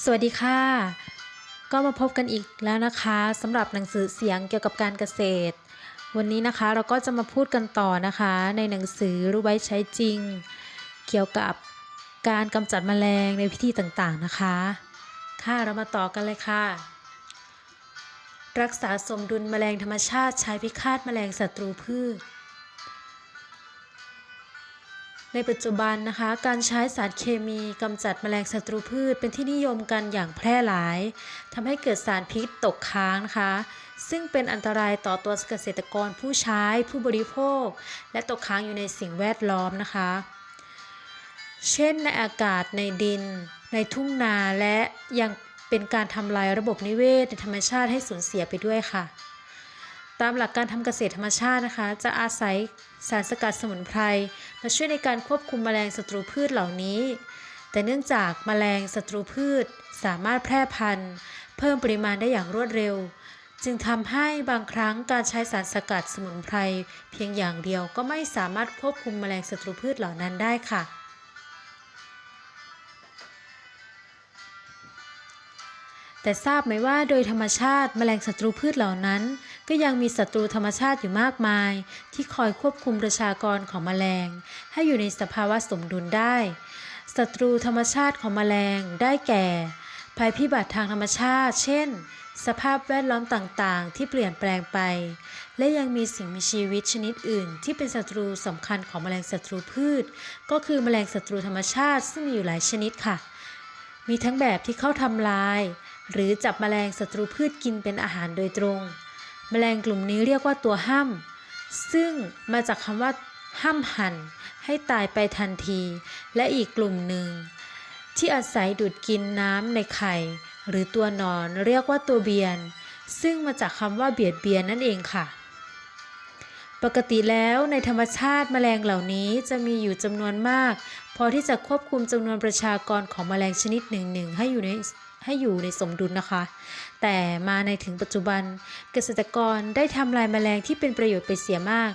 สวัสดีค่ะ ก็มาพบกันอีกแล้วนะคะสำหรับหนังสือเสียงเกี่ยวกับการเกษตร วันนี้นะคะเราก็จะมาพูดกันต่อนะคะ ในหนังสือรู้ไว้ใช้จริง เกี่ยวกับการกำจัดแมลงในพิธีต่างๆนะคะ ค่ะเรามาต่อกันเลยค่ะ รักษาสมดุลแมลงธรรมชาติใช้พิฆาตแมลงศัตรูพืช ในปัจจุบันนะคะ การใช้สารเคมีกำจัดแมลงศัตรูพืชเป็นที่นิยมกันอย่างแพร่หลายทำให้เกิดสารพิษตกค้างนะคะ ซึ่งเป็นอันตรายต่อตัวเกษตรกรผู้ใช้ผู้บริโภค และตกค้างอยู่ในสิ่งแวดล้อมนะคะ เช่นในอากาศในดิน ในทุ่งนาและยังเป็นการทำลายระบบนิเวศในธรรมชาติให้สูญเสียไปด้วยค่ะ ตามหลักการทำเกษตรธรรมชาตินะคะ จะอาศัยสารสกัดสมุนไพรมาช่วยในการควบคุมแมลงศัตรูพืชเหล่านี้ แต่เนื่องจากแมลงศัตรูพืชสามารถแพร่พันธุ์ เพิ่มปริมาณได้อย่างรวดเร็ว จึงทำให้บางครั้งการใช้สารสกัดสมุนไพรเพียงอย่างเดียวก็ไม่สามารถควบคุมแมลงศัตรูพืชเหล่านั้นได้ค่ะแต่ทราบไหมว่าโดยธรรมชาติแมลงศัตรูพืชเหล่านั้น ก็ยังมีศัตรูธรรมชาติอยู่มากมาย ที่คอยควบคุมประชากรของแมลง ให้อยู่ในสภาวะสมดุลได้ ศัตรูธรรมชาติของแมลงได้แก่ ภัยพิบัติทางธรรมชาติ เช่น สภาพแวดล้อมต่างๆ ที่เปลี่ยนแปลงไป และยังมีสิ่งมีชีวิตชนิดอื่น ที่เป็นศัตรูสำคัญของแมลงศัตรูพืช ก็คือแมลงศัตรูธรรมชาติซึ่งมีอยู่หลายชนิดค่ะ มีทั้งแบบที่เข้าทำลายหรือจับแมลงศัตรูพืชกินเป็นอาหารโดยตรง แมลงกลุ่มนี้เรียกว่าตัวห้ำซึ่งมาจากคำว่าห้ำหัน ให้ตายไปทันที และอีกกลุ่มหนึ่ง ที่อาศัยดูดกินน้ำในไข่ หรือตัวนอนเรียกว่าตัวเบียน ซึ่งมาจากคำว่าเบียดเบียนนั่นเองค่ะ ปกติแล้วในธรรมชาติแมลงเหล่านี้จะมีอยู่จำนวนมาก พอที่จะควบคุมจำนวนประชากรของแมลงชนิดหนึ่งๆให้อยู่ในให้อยู่ในสมดุลนะคะ แต่มาในถึงปัจจุบัน เกษตรกรได้ทำลายแมลงที่เป็นประโยชน์ไปเสียมาก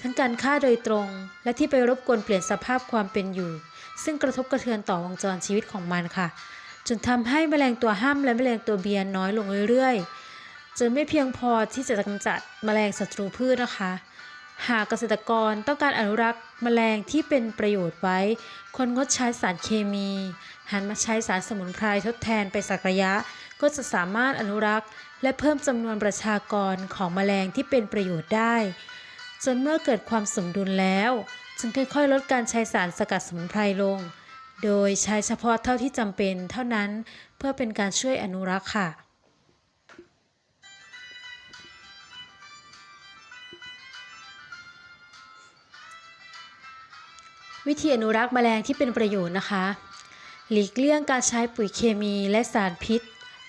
ทั้งการฆ่าโดยตรง และที่ไปรบกวนเปลี่ยนสภาพความเป็นอยู่ ซึ่งกระทบกระเทือนต่อวงจรชีวิตของมันค่ะ จนทำให้แมลงตัวห้ำและแมลงตัวเบียนน้อยลงเรื่อยๆจนไม่เพียงพอที่จะกำจัดแมลงศัตรูพืชนะคะหากเกษตรกรต้องการอนุรักษ์แมลงที่เป็นประโยชน์ไว้ ควรงดใช้สารเคมี หันมาใช้สารสมุนไพรทดแทนไปสักระยะ ก็จะสามารถอนุรักษ์ และเพิ่มจำนวนประชากรของแมลงที่เป็นประโยชน์ได้ จนเมื่อเกิดความสมดุลแล้ว จึงค่อยๆ ลดการใช้สารสกัดสมุนไพรลง โดยใช้เฉพาะเท่าที่จำเป็นเท่านั้นเพื่อเป็นการช่วยอนุรักษ์ค่ะวิธีอนุรักษ์แมลงที่เป็นประโยชน์นะคะ หลีกเลี่ยงการใช้ปุ๋ยเคมีและสารพิษ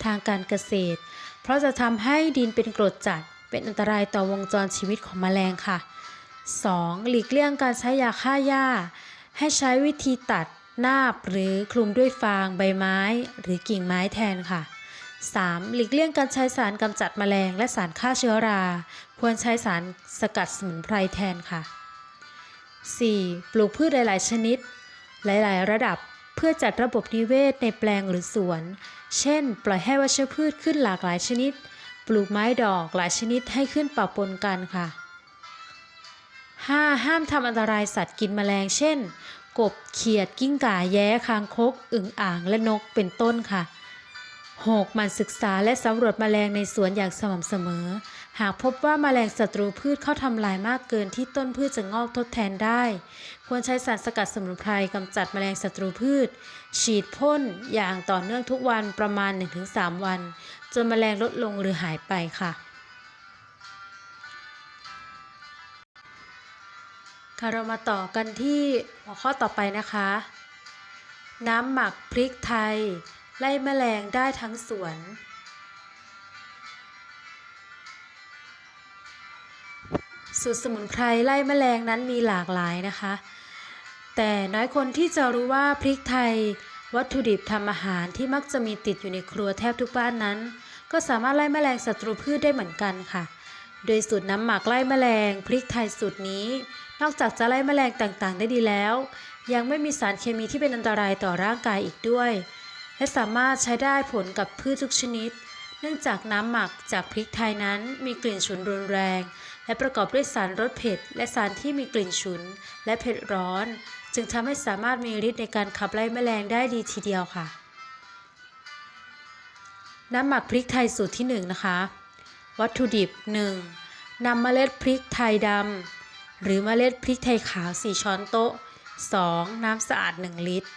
ทางการเกษตร เพราะจะทำให้ดินเป็นกรดจัด เป็นอันตรายต่อวงจรชีวิตของแมลงค่ะ 2. หลีกเลี่ยงการใช้ยาฆ่าหญ้า ให้ใช้วิธีตัดนาบหรือคลุมด้วยฟางใบไม้ หรือกิ่งไม้แทนค่ะ 3. หลีกเลี่ยงการใช้สารกำจัดแมลง และสารฆ่าเชื้อรา ควรใช้สารสกัดสมุนไพรแทนค่ะ 4. ปลูกพืชหลาย ๆ ชนิด หลาย ๆ ระดับ เพื่อจัดระบบนิเวศในแปลงหรือสวน เช่น ปล่อยให้วัชพืชขึ้นหลากหลายชนิด ปลูกไม้ดอกหลายชนิดให้ขึ้นปะปนกันค่ะ 5. ห้ามทำอันตรายสัตว์กินแมลง เช่น กบ เขียด กิ้งก่า แย้ คางคก อึ่งอ่าง และนก เป็นต้นค่ะ 6. มันศึกษาและสำรวจแมลงในสวนอย่างสม่ำเสมอ หากพบว่าแมลงศัตรูพืชเข้าทำลายมากเกินที่ต้นพืชจะงอกทดแทนได้ ควรใช้สารสกัดสมุนไพรกำจัดแมลงศัตรูพืช ฉีดพ่นอย่างต่อเนื่องทุกวันประมาณ 1-3 วัน จนแมลงลดลงหรือหายไปค่ะ ค่ะเรามาต่อกันที่หัวข้อต่อไปนะคะ น้ำหมักพริกไทย ไล่แมลงได้ทั้งสวน สูตรสมุนไพรไล่แมลงนั้นมีหลากหลายนะคะ แต่น้อยคนที่จะรู้ว่าพริกไทย วัตถุดิบทำอาหารที่มักจะมีติดอยู่ในครัวแทบทุกบ้านนั้น ก็สามารถไล่แมลงศัตรูพืชได้เหมือนกันค่ะ โดยสูตรน้ำหมักไล่แมลง พริกไทยสูตรนี้ นอกจากจะไล่แมลงต่างๆ ได้ดีแล้ว ยังไม่มีสารเคมีที่เป็นอันตรายต่อร่างกายอีกด้วย และสามารถใช้ได้ผลกับพืชทุกชนิด เนื่องจากน้ำหมักจากพริกไทยนั้นมีกลิ่นฉุนรุนแรง และประกอบด้วยสารรสเผ็ด และสารที่มีกลิ่นฉุน และเผ็ดร้อน จึงทำให้สามารถมีฤทธิ์ในการขับไล่แมลงได้ดีทีเดียวค่ะ น้ำหมักพริกไทยสูตรที่ 1 นะคะ วัตถุดิบ 1. นำเมล็ดพริกไทยดำหรือเมล็ดพริกไทยขาว 4 ช้อนโต๊ะ 2. น้ำสะอาด 1 ลิตร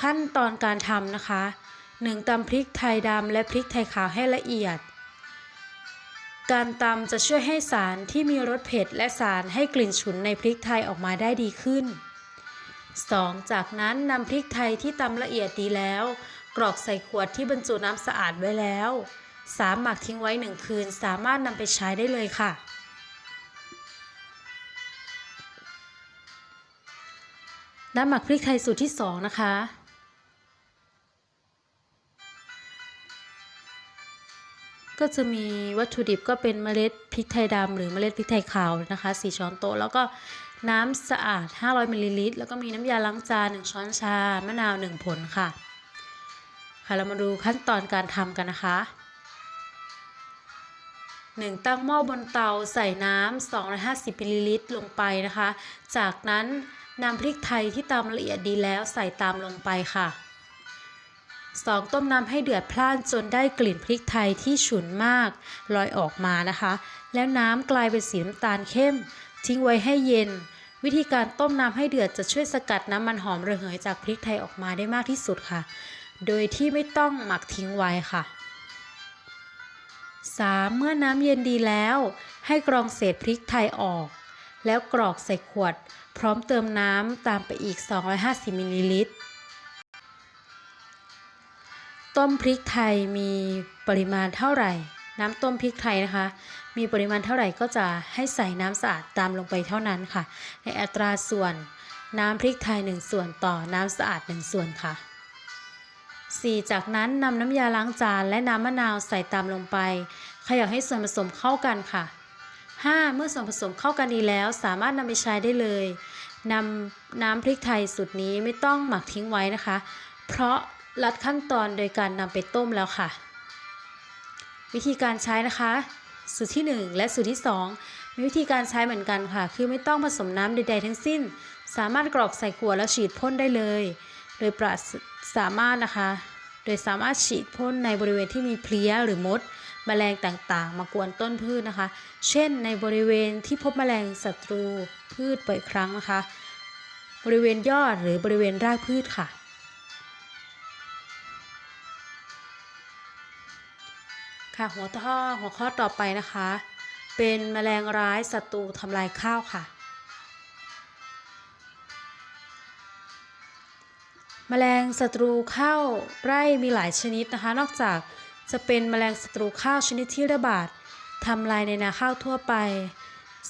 ขั้นตอนการทำนะคะ 1. ตำพริกไทยดำและพริกไทยขาวให้ละเอียด การตำจะช่วยให้สารที่มีรสเผ็ดและสารให้กลิ่นฉุนในพริกไทยออกมาได้ดีขึ้น 2. จากนั้นนำพริกไทยที่ตำละเอียดดีแล้ว กรอกใส่ขวดที่บรรจุน้ำสะอาดไว้แล้ว 3. หมักทิ้งไว้ 1 คืน สามารถนำไปใช้ได้เลยค่ะ น้ำหมักพริกไทยสูตรที่ 2 นะคะ ก็จะมีวัตถุดิบก็เป็นเมล็ดพริกไทยดำหรือเมล็ดพริกไทยขาวนะคะ 4 ช้อนโต๊ะ แล้วก็น้ำสะอาด 500มิลลิลิตร แล้วก็มีน้ำยาล้างจาน 1 ช้อนชา มะนาว 1 ผลค่ะ ค่ะ เรามาดูขั้นตอนการทำกันนะคะ 1. ตั้งหม้อบนเตาใส่น้ำ250มิลลิลิตรลงไปนะคะ จากนั้นนำพริกไทยที่ตำละเอียดดีแล้วใส่ตามลงไปค่ะ 2. ต้มน้ำให้เดือดพล่านจนได้กลิ่นพริกไทยที่ฉุนมากลอยออกมานะคะ แล้วน้ำกลายเป็นสีน้ำตาลเข้ม ทิ้งไว้ให้เย็น วิธีการต้มน้ำให้เดือดจะช่วยสกัดน้ำมันหอมระเหยจากพริกไทยออกมาได้มากที่สุดค่ะ โดยที่ไม่ต้องหมักทิ้งไว้ค่ะ 3. เมื่อน้ำเย็นดีแล้ว ให้กรองเศษพริกไทยออก แล้วกรอกใส่ขวด พร้อมเติมน้ำตามไปอีก 250มิลลิลิตร ต้มพริกไทยมีปริมาณเท่าไหร่ น้ำต้มพริกไทยนะคะ มีปริมาณเท่าไหร่ก็จะให้ใส่น้ำสะอาดตามลงไปเท่านั้นค่ะ ในอัตราส่วนน้ำพริกไทย 1 ส่วนต่อน้ำสะอาด 1 ส่วนค่ะ 4. จากนั้นนำน้ำยาล้างจานและน้ำมะนาวใส่ตามลงไปเขย่าให้ส่วนผสมเข้ากันค่ะ 5. เมื่อส่วนผสมเข้ากันดีแล้วสามารถนำไปใช้ได้เลยนำน้ำพริกไทยสูตรนี้ไม่ต้องหมักทิ้งไว้นะคะ เพราะ ลัดขั้นตอนโดยการนำไปต้มแล้วค่ะ วิธีการใช้นะคะ สูตรที่ 1 และสูตรที่ 2 มีวิธีการใช้เหมือนกันค่ะ คือไม่ต้องผสมน้ำใดๆทั้งสิ้น สามารถกรอกใส่ขวดแล้วฉีดพ่นได้เลย โดยปราศสามารถนะคะ โดยสามารถฉีดพ่นในบริเวณที่มีเพลี้ยหรือมดแมลงต่างๆ มากวนต้นพืชนะคะ เช่น ในบริเวณที่พบแมลงศัตรูพืชบ่อยครั้งนะคะ บริเวณยอดหรือบริเวณรากพืชค่ะ ค่ะหัวข้อหัวข้อต่อไปนะคะ เป็นแมลงร้ายศัตรูทำลายข้าวค่ะ แมลงศัตรูข้าวไร่มีหลายชนิดนะคะ นอกจากจะเป็นแมลงศัตรูข้าวชนิดที่ระบาดทำลายในนาข้าวทั่วไป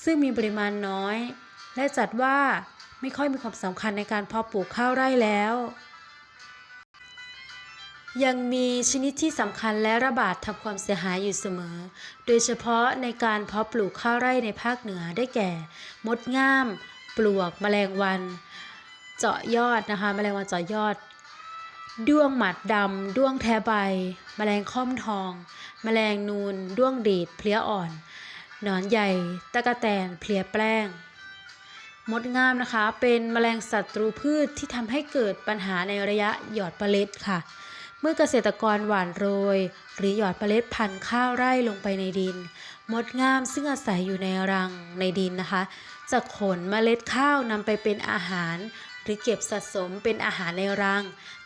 ซึ่งมีปริมาณน้อย และจัดว่าไม่ค่อยมีความสำคัญในการเพาะปลูกข้าวไร่แล้ว ยังมีชนิดที่สำคัญและระบาดทำความเสียหายอยู่เสมอ โดยเฉพาะในการเพาะปลูกข้าวไร่ในภาคเหนือได้แก่ มดง่าม ปลวก แมลงวัน เจาะยอดนะคะ แมลงวันเจาะยอด ด้วงหมัดดำ ด้วงแทใบ แมลงค่อมทอง แมลงนูน ด้วงดีด เพลี้ยอ่อน หนอนใหญ่ ตะกะแตน เพลี้ยแป้งมดงามนะคะ เป็นแมลงศัตรูพืชที่ทำให้เกิดปัญหาในระยะหยอดเมล็ดค่ะ มื่อเกษตรกรหว่านโรย หรือหยอดเมล็ดพันธุ์ข้าวไร่ลงไปในดิน มดงามซึ่งอาศัยอยู่ในรังในดินนะคะ จะขนเมล็ดข้าวนำไปเป็นอาหาร หรือเก็บสะสมเป็นอาหารในรัง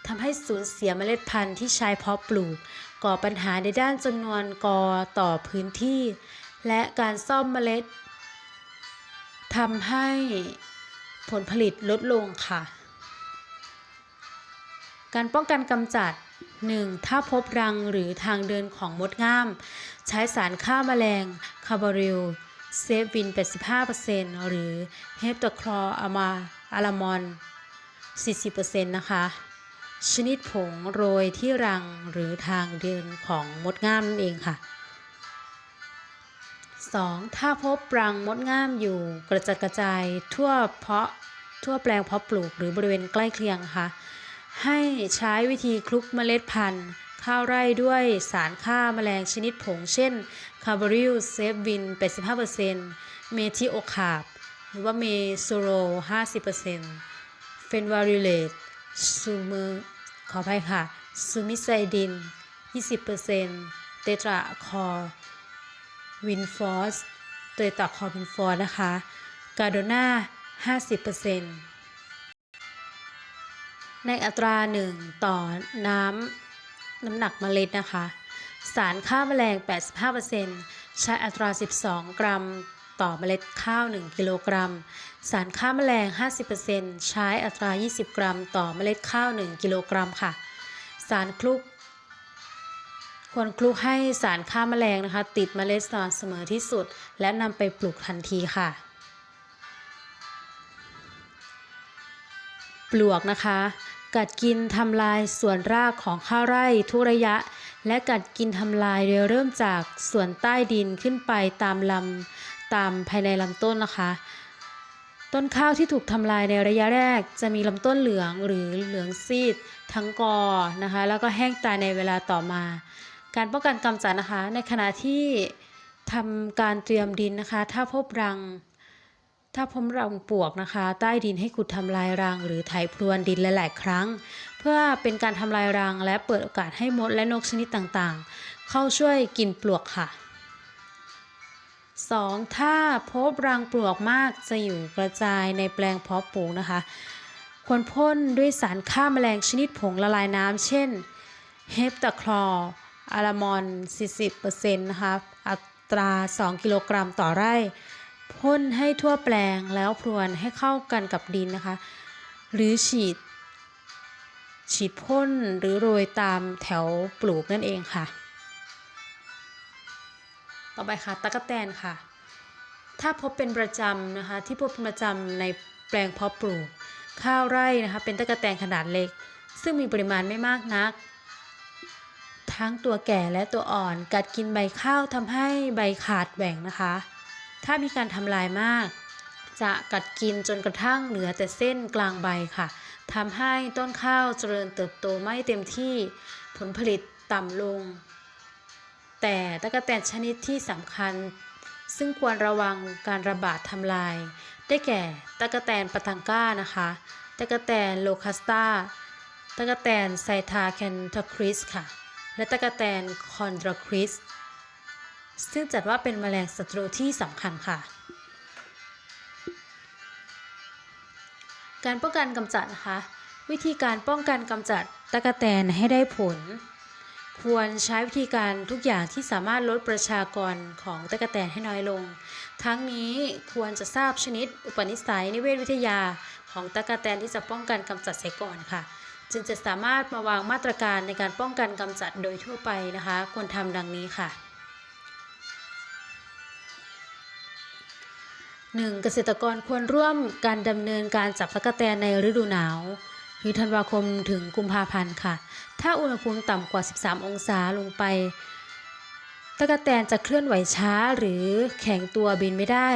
ทำให้สูญเสียเมล็ดพันธุ์ที่ใช้เพาะปลูก ก่อปัญหาในด้านจำนวนกอต่อพื้นที่ และการซ่อมเมล็ดทำให้ผลผลิตลดลงค่ะ การป้องกันกำจัด 1. ถ้าพบรังหรือทางเดินของมดง่าม ใช้สารฆ่าแมลงคาร์บาริล เซฟวิน 85%หรือเฮปตาคลออามาอารามอน 40%นะคะ ชนิดผงโรยที่รังหรือทางเดินของมดง่ามนั่นเองค่ะ 2. ถ้าพบรังมดง่ามอยู่กระจัดกระจายทั่วเพาะทั่วแปลงเพาะปลูกหรือบริเวณใกล้เคียงค่ะ ให้ใช้วิธีคลุกเมล็ดพันธุ์ ข้าวไร่ด้วยสารฆ่าแมลงชนิดผง เช่นคาร์บอริลเซฟวิน 85%เมทิโอคาบหรือว่าเมโซโร 50%เฟนวาริเลตซูมือขออภัยค่ะ ซูมิไซดิน 20%เตตราคอร์วินฟอสเตตราคอร์วินฟอสนะคะ กาโดนา50% ในอัตรา 1 ต่อน้ำน้ำหนักเมล็ดนะคะ สารฆ่าแมลง 85%ใช้อัตรา 12 กรัม ต่อเมล็ดข้าว 1 กิโลกรัม สารฆ่าแมลง 50%ใช้อัตรา 20 กรัม ต่อเมล็ดข้าว 1 กิโลกรัมค่ะ สารคลุก ควรคลุกให้สารฆ่าแมลงนะคะ ติดเมล็ดสม่ำเสมอที่สุด และนำไปปลูกทันทีค่ะ ปลวกนะคะ กัดกินทำลายส่วนรากของข้าวไร่ทุกระยะ และกัดกินทำลายโดยเริ่มจากส่วนใต้ดินขึ้นไปตามลำตามภายในลำต้นนะคะ ต้นข้าวที่ถูกทำลายในระยะแรก จะมีลำต้นเหลืองหรือเหลืองซีด ทั้งกอนะคะ แล้วก็แห้งตายในเวลาต่อมา การป้องกันกำจัดนะคะ ในขณะที่ทำการเตรียมดินนะคะ ถ้าพบรัง ถ้าพบรังปลวกนะคะ ใต้ดินให้ขุดทำลายรัง หรือไถพรวนดินหลายๆครั้ง เพื่อเป็นการทำลายรังและเปิดโอกาสให้มดและนกชนิดต่างๆ เข้าช่วยกินปลวกค่ะ 2. ถ้าพบรังปลวกมากจะอยู่กระจายในแปลงเพาะปลูกนะคะ ควรพ่นด้วยสารฆ่าแมลงชนิดผงละลายน้ำเช่นเฮปตาคลออารามอน 40%นะคะ อัตรา 2 กิโลกรัมต่อไร่ พ่นให้ทั่วแปลงแล้วพรวนให้เข้ากันกับดินนะคะ หรือฉีด ฉีดพ่นหรือโรยตามแถวปลูกนั่นเองค่ะ ต่อไปค่ะตะกแตนค่ะ ถ้าพบเป็นประจำนะคะ ที่พบเป็นประจำในแปลงเพาะปลูก ข้าวไร่นะคะ เป็นตะกแตนขนาดเล็ก ซึ่งมีปริมาณไม่มากนัก ทั้งตัวแก่และตัวอ่อน กัดกินใบข้าวทำให้ใบขาดแหว่งนะคะ ถ้ามีการทำลายมาก จะกัดกินจนกระทั่งเหลือแต่เส้นกลางใบค่ะทำให้ต้นข้าวเจริญเติบโตไม่เต็มที่ผลผลิตต่ำลง แต่ตะกแตนชนิดที่สำคัญ ซึ่งควรระวังการระบาดทำลาย ได้แก่ตะกแตนปะทังก้านะคะตะกแตนโลคัสตาตะกแตนไซทาแคนทาคริสค่ะ และตะกแตนคอนดราคริส ซึ่งจัดว่าเป็นแมลงศัตรูที่สำคัญค่ะ การป้องกันกำจัดนะคะ วิธีการป้องกันกำจัดตะกแตนให้ได้ผล ควรใช้วิธีการทุกอย่างที่สามารถลดประชากรของตะกแตนให้น้อยลง ทั้งนี้ควรจะทราบชนิด อุปนิสัยนิเวศวิทยาของตะกแตนที่จะป้องกันกำจัดเสียก่อนค่ะจึงจะสามารถมาวางมาตรการในการป้องกันกำจัดโดยทั่วไปนะคะ ควรทำดังนี้ค่ะ 1. เกษตรกรควรร่วมการดำเนินการจับตะกแตนในฤดูหนาวคือธันวาคมถึงกุมภาพันธ์ค่ะ ถ้าอุณหภูมิต่ำกว่า 13 องศาลงไปตะกแตนจะเคลื่อนไหวช้าหรือแข็งตัวบินไม่ได้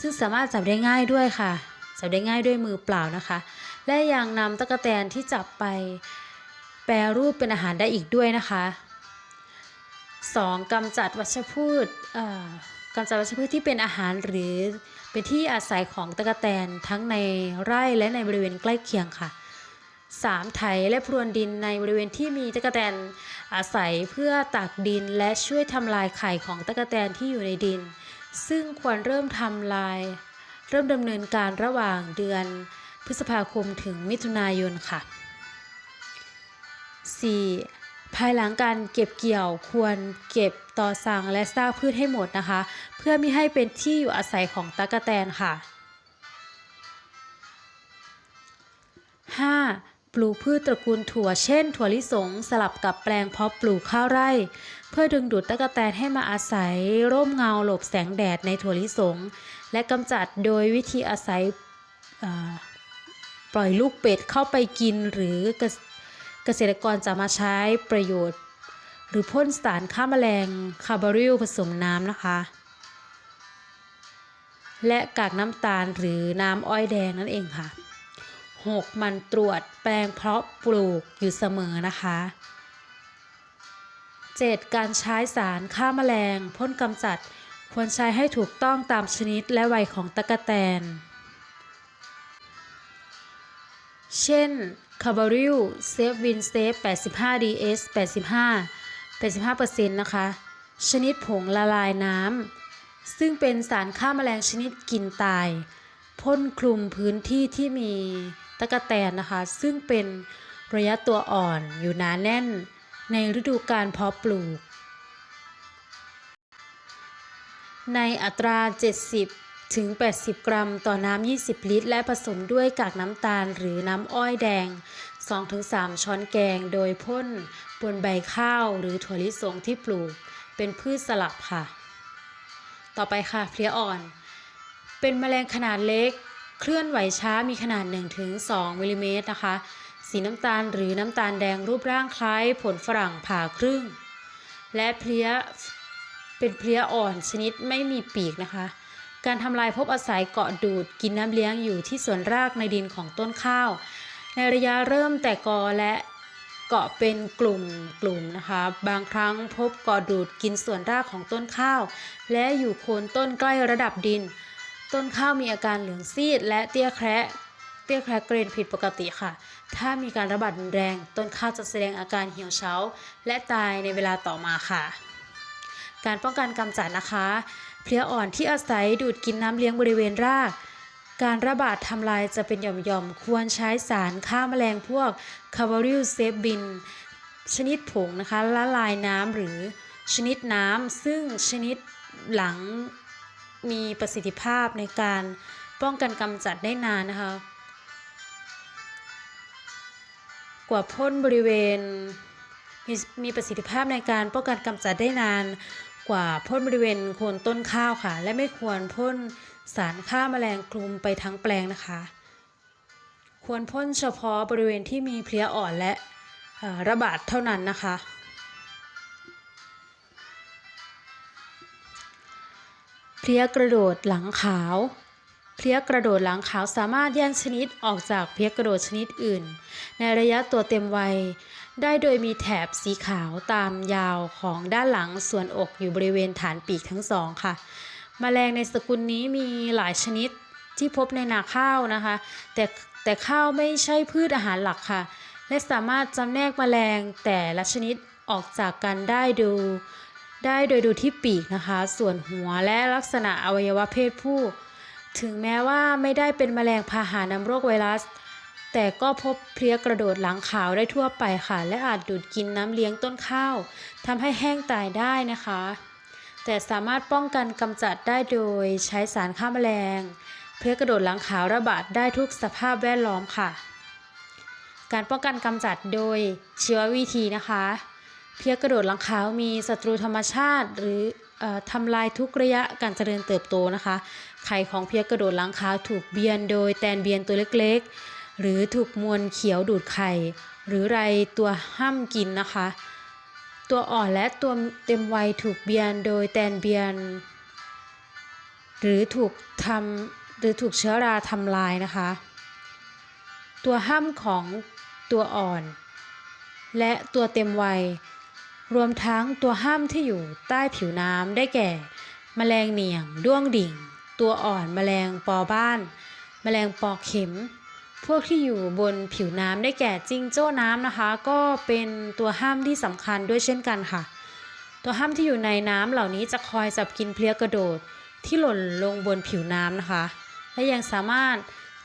ซึ่งสามารถจับได้ง่ายด้วยค่ะ จับได้ง่ายด้วยมือเปล่านะคะ และยังนำตะกแตนที่จับไป แปรรูปเป็นอาหารได้อีกด้วยนะคะ 2. กำจัดวัชพืชกำจัดวัชพืชที่เป็นอาหารหรือ เป็นที่อาศัยของตะกแตนทั้งในไร่และในบริเวณใกล้เคียงค่ะ 3. ไถและพรวนดินในบริเวณที่มีตะกแตนอาศัยเพื่อตักดินและช่วยทำลายไข่ของตะกแตนที่อยู่ในดิน ซึ่งควรเริ่มทำลาย เริ่มดำเนินการระหว่างเดือนพฤษภาคมถึงมิถุนายนค่ะ 4. ภายหลังการเก็บเกี่ยวควรเก็บต่อสั่งและซากพืชให้หมดนะคะ เพื่อไม่ให้เป็นที่อยู่อาศัยของตะกแตนค่ะ 5. ปลูกพืชตระกูลถั่วเช่น ถั่วลิสงสลับกับแปลงเพาะปลูกข้าวไร่ เพื่อดึงดูดตะกแตนให้มาอาศัย ร่มเงาหลบแสงแดดในถั่วลิสง และกำจัดโดยวิธีอาศัยปล่อยลูกเป็ดเข้าไปกินหรือ เกษตรกรจะมาใช้ประโยชน์ หรือพ่นสารฆ่าแมลงคาร์บอริลผสมน้ำนะคะ และกากน้ำตาลหรือน้ำอ้อยแดงนั่นเองค่ะ 6. มันตรวจแปลงเพาะปลูกอยู่เสมอนะคะ 7. การใช้สารฆ่าแมลงพ่นกำจัดควรใช้ให้ถูกต้องตามชนิดและวัยของตะกแตน เช่น คาบาริลเซฟวินเซฟ 85 DS 85 85%นะคะ ชนิดผงละลายน้ำ ซึ่งเป็นสารฆ่าแมลงชนิดกินตาย พ่นคลุมพื้นที่ที่มีตะกแตนนะคะ ซึ่งเป็นระยะตัวอ่อนอยู่หนาแน่นในฤดูการเพาะปลูก ในอัตรา 70 ถึง 80 กรัมต่อน้ำ 20 ลิตร และผสมด้วยกากน้ำตาลหรือน้ำอ้อยแดง 2-3 ช้อนแกง โดยพ่นบนใบข้าวหรือถั่วลิสงที่ปลูก เป็นพืชสลับค่ะ ต่อไปค่ะเพลี้ยอ่อน เป็นแมลงขนาดเล็ก เคลื่อนไหวช้ามีขนาด 1-2มิลลิเมตรนะคะ สีน้ำตาลหรือน้ำตาลแดงรูปร่างคล้ายผลฝรั่งผ่าครึ่ง และเพลี้ยเป็นเพลี้ยอ่อนชนิดไม่มีปีกนะคะ การทำลายพบอาศัยเกาะดูดกินน้ำเลี้ยงอยู่ที่ส่วนรากในดินของต้นข้าว ในระยะเริ่มแต่กอและเกาะเป็นกลุ่มกลุ่มนะคะบางครั้งพบเกาะดูดกินส่วนรากของต้นข้าว และอยู่โคนต้นใกล้ระดับดิน ต้นข้าวมีอาการเหลืองซีด และเตี้ยแคระเตี้ยแคระเกรนผิดปกติค่ะ ถ้ามีการระบาดแรง ต้นข้าวจะแสดงอาการเหี่ยวเฉาและตายในเวลาต่อมาค่ะ การป้องกันกำจัดนะคะ เพลี้ยอ่อนที่อาศัยดูดกินน้ำเลี้ยงบริเวณราก การระบาดทำลายจะเป็นหย่อมๆ ควรใช้สารฆ่าแมลงพวกคา v าริลเซฟบิน ชนิดผงนะคะละลายน้ำหรือชนิดน้ำซึ่งชนิดหลังมีประสิทธิภาพในการป้องกันกำจัดได้นานนะคะ กว่าพ่นบริเวณมีมีประสิทธิภาพในการป้องกันกำจัดได้นาน กว่าพ่นบริเวณโคนต้นข้าวค่ะ และไม่ควรพ่นสารฆ่าแมลงคลุมไปทั้งแปลงนะคะ ควรพ่นเฉพาะบริเวณที่มีเพลี้ยอ่อนและระบาดเท่านั้นนะคะ เพลี้ยกระโดดหลังขาว เพลี้ยกระโดดหลังขาวสามารถแยกชนิดออกจากเพลี้ยกระโดดชนิดอื่น ในระยะตัวเต็มวัย ได้โดยมีแถบสีขาวตามยาวของด้านหลังส่วนอกอยู่บริเวณฐานปีกทั้งสองค่ะแมลงในสกุลนี้มีหลายชนิดที่พบในนาข้าวนะคะ แต่แต่ข้าวไม่ใช่พืชอาหารหลักค่ะ และสามารถจำแนกแมลงแต่ละชนิดออกจากกันได้ดู ได้โดยดูที่ปีกนะคะ ส่วนหัวและลักษณะอวัยวะเพศผู้ ถึงแม้ว่าไม่ได้เป็นแมลงพาหะนำโรคไวรัส แต่ก็พบเพลี้ยกระโดดหลังขาวได้ทั่วไปค่ะ และอาจดูดกินน้ำเลี้ยงต้นข้าวทำให้แห้งตายได้นะคะ แต่สามารถป้องกันกำจัดได้โดยใช้สารฆ่าแมลง เพลี้ยกระโดดหลังขาวระบาดได้ทุกสภาพแวดล้อมค่ะ การป้องกันกำจัดโดยชีววิธีนะคะ เพลี้ยกระโดดหลังขาวมีศัตรูธรรมชาติหรือออทำลายทุกระยะการเจริญเติบโตนะคะ ไข่ของเพลี้ยกระโดดหลังขาถูกเบียนโดยแตนเบียนตัวเล็กๆ หรือถูกมวลเขียวดูดไข่ หรือไรตัวห้ามกินนะคะ ตัวอ่อนและตัวเต็มวัยถูกเบียนโดยแตนเบียน หรือถูกทำหรือถูกเชื้อราทำลายนะคะ ตัวห้ามของตัวอ่อน และตัวเต็มวัย รวมทั้งตัวห้ามที่อยู่ใต้ผิวน้ำได้แก่ แมลงเหนียงด้วงดิ่ง ตัวอ่อนแมลงปอบ้าน แมลงปอเข็ม พวกที่อยู่บนผิวน้ำได้แก่จิงโจ้น้ำนะคะ ก็เป็นตัวห้ามที่สำคัญด้วยเช่นกันค่ะ ตัวห้ามที่อยู่ในน้ำเหล่านี้จะคอยจับกินเพลี้ยกระโดดที่หล่นลงบนผิวน้ำนะคะ และยังสามารถ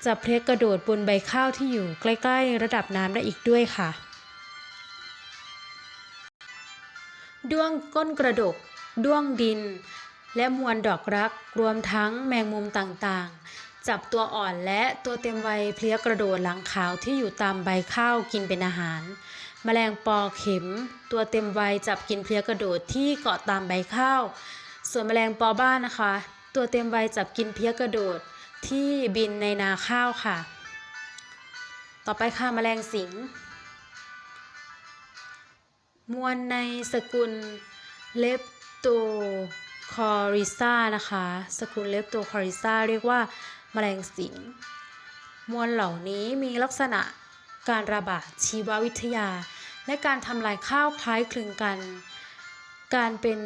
จับเพลี้ยกระโดดบนใบข้าวที่อยู่ใกล้ๆ ระดับน้ำได้อีกด้วยค่ะด้วงก้นกระดก ด้วงดิน และมวลดอกรัก รวมทั้งแมงมุมต่างๆ จับตัวอ่อนและตัวเต็มวัยเพลี้ยกระโดดหลังขาวที่อยู่ตามใบข้าวกินเป็นอาหาร แมลงปอเข็ม ตัวเต็มวัยจับกินเพลี้ยกระโดดที่เกาะตามใบข้าว ส่วนแมลงปอบ้านนะคะ ตัวเต็มวัยจับกินเพลี้ยกระโดดที่บินในนาข้าวค่ะ ต่อไปค่ะแมลงสิงมวลในสกุลเลปโต คอริซ่านะคะสกุลเลปโตคอริซ่าเรียกว่าแมลงสิงมวลเหล่านี้มีลักษณะการระบาดชีววิทยา และการทำลายข้าวคล้ายคลึงกัน การเป็น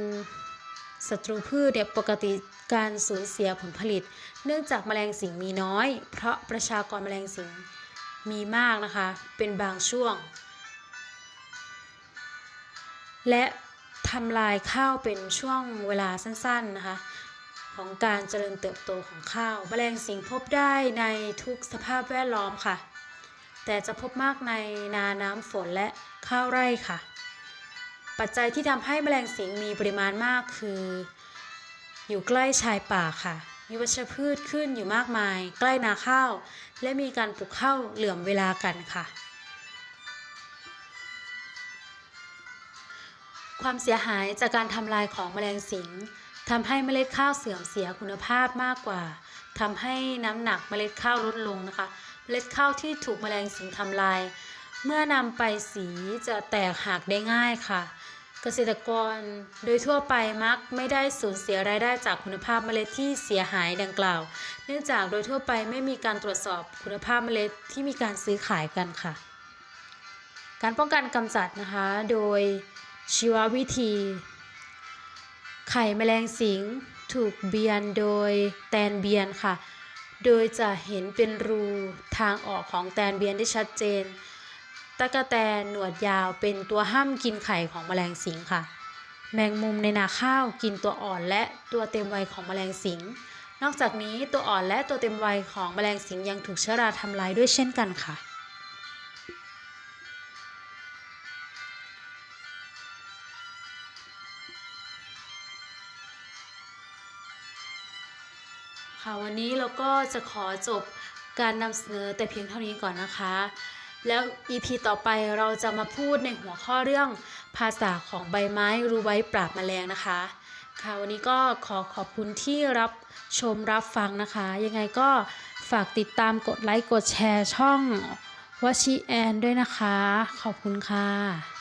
ศัตรูพืชเนี่ยปกติการสูญเสียผลผลิต เนื่องจากแมลงสิงมีน้อย เพราะประชากรแมลงสิงมีมากนะคะ เป็นบางช่วง และ ทำลายข้าวเป็นช่วงเวลาสั้นๆนะคะ ของการเจริญเติบโตของข้าวแมลงสิงพบได้ในทุกสภาพแวดล้อมค่ะ แต่จะพบมากในนาน้ำฝนและข้าวไร่ค่ะ ปัจจัยที่ทำให้แมลงสิงมีปริมาณมากคือ อยู่ใกล้ชายป่าค่ะ มีวัชพืชขึ้นอยู่มากมาย ใกล้นาข้าว และมีการปลูกข้าวเหลื่อมเวลากันค่ะ ความเสียหายจากการทำลายของแมลงสิงทำให้เมล็ดข้าวเสื่อมเสียคุณภาพมากกว่าทำให้น้ำหนักเมล็ดข้าวลดลงนะคะ เมล็ดข้าวที่ถูกแมลงสิงทำลาย เมื่อนำไปสีจะแตกหักได้ง่ายค่ะ เกษตรกรโดยทั่วไปมักไม่ได้สูญเสียรายได้จากคุณภาพเมล็ดที่เสียหายดังกล่าว เนื่องจากโดยทั่วไปไม่มีการตรวจสอบคุณภาพเมล็ดที่มีการซื้อขายกันค่ะ การป้องกันกำจัดนะคะ โดย ชีววิธี ไข่แมลงสิงถูกเบียนโดยแตนเบียนค่ะ โดยจะเห็นเป็นรูทางออกของแตนเบียนได้ชัดเจน ตะกะแตนหนวดยาวเป็นตัวห้ามกินไข่ของแมลงสิงค่ะ แมงมุมในนาข้าวกินตัวอ่อนและตัวเต็มวัยของแมลงสิง นอกจากนี้ตัวอ่อนและตัวเต็มวัยของแมลงสิงยังถูกเชื้อราทำลายด้วยเช่นกันค่ะ วันนี้เราก็จะขอจบการนำเสนอแต่เพียงเท่านี้ก่อนนะคะ แล้ว EP ต่อไปเราจะมาพูดในหัวข้อเรื่องภาษาของใบไม้รู้ไว้ปราบแมลงนะคะ ค่ะวันนี้ก็ขอขอบคุณที่รับชมรับฟังนะคะ ยังไงก็ฝากติดตามกดไลค์กดแชร์ช่องวชิแอนด้วยนะคะ ขอบคุณค่ะ